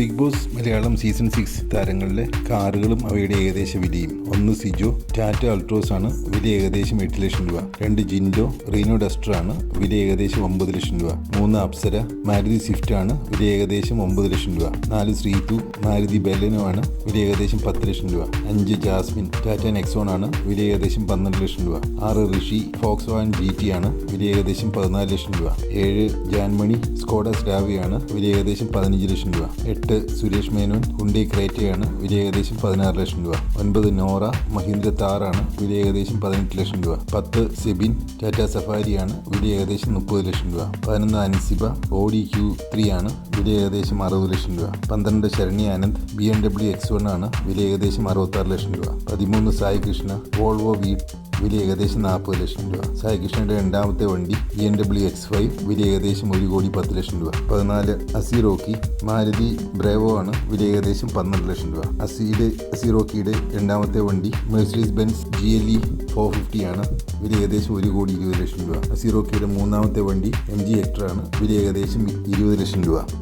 Bigg Boss Malayalam season six താരങ്ങളിലെ കാറുകളും അവയുടെ ഏകദേശ വിലയും. ഒന്ന് സിജോ ടാറ്റ അൾട്രോസ് ആണ് വില ഏകദേശം എട്ട് ലക്ഷം രൂപ. രണ്ട് ജിൻഡോ റീനോ ഡസ്റ്റർ ആണ് വില ഏകദേശം ഒമ്പത് ലക്ഷം രൂപ. മൂന്ന് അപ്സര മാരുതി സ്വിഫ്റ്റ് ആണ് വില ഏകദേശം ഒമ്പത് ലക്ഷം രൂപ. നാല് ശ്രീതു മാരുതി ബെലനോ ആണ് വില ഏകദേശം പത്ത് ലക്ഷം രൂപ. അഞ്ച് ജാസ്മിൻ ടാറ്റ നെക്സോൺ ആണ് വില ഏകദേശം പന്ത്രണ്ട് ലക്ഷം രൂപ. ആറ് Rishi Volkswagen G T ആണ് വില ഏകദേശം പതിനാല് ലക്ഷം രൂപ. ഏഴ് ജാൻമണി സ്കോഡ ആണ് വില ഏകദേശം പതിനഞ്ച് ലക്ഷം രൂപ. എട്ട് സുരേഷ് മേനോൻ ഹുണ്ടി ക്രേറ്റയാണ് വില ഏകദേശം പതിനാറ് ലക്ഷം രൂപ. ഒൻപത് നോറ മഹീന്ദ്ര താറാണ് വില ഏകദേശം പതിനെട്ട് ലക്ഷം രൂപ. പത്ത് സെബിൻ ടാറ്റ സഫാരിയാണ് വില ഏകദേശം മുപ്പത് ലക്ഷം രൂപ. പതിനൊന്ന് അൻസിബ ഓഡി ക്യൂ ത്രീ ആണ് വില ഏകദേശം അറുപത് ലക്ഷം രൂപ. പന്ത്രണ്ട് Sharani Anand B M W X one ആണ് വില ഏകദേശം അറുപത്താറ് ലക്ഷം രൂപ. പതിമൂന്ന് സായി കൃഷ്ണ വോൾവോ വി വില ഏകദേശം നാൽപ്പത് ലക്ഷം രൂപ. സായി കൃഷ്ണന്റെ രണ്ടാമത്തെ വണ്ടി E N W X five വില ഏകദേശം ഒരു കോടി പത്ത് ലക്ഷം രൂപ. പതിനാല് അസിറോക്കി മാരുതി ബ്രേവോ ആണ് വില ഏകദേശം പന്ത്രണ്ട് ലക്ഷം രൂപ. അസിയുടെ അസിറോക്കിയുടെ രണ്ടാമത്തെ വണ്ടി Mercedes Benz G L E four fifty ആണ് വില ഏകദേശം ഒരു കോടി ഇരുപത് ലക്ഷം രൂപ. അസിറോക്കിയുടെ മൂന്നാമത്തെ വണ്ടി എം ജി എക്ടറാണ് വില ഏകദേശം ഇരുപത് ലക്ഷം രൂപ.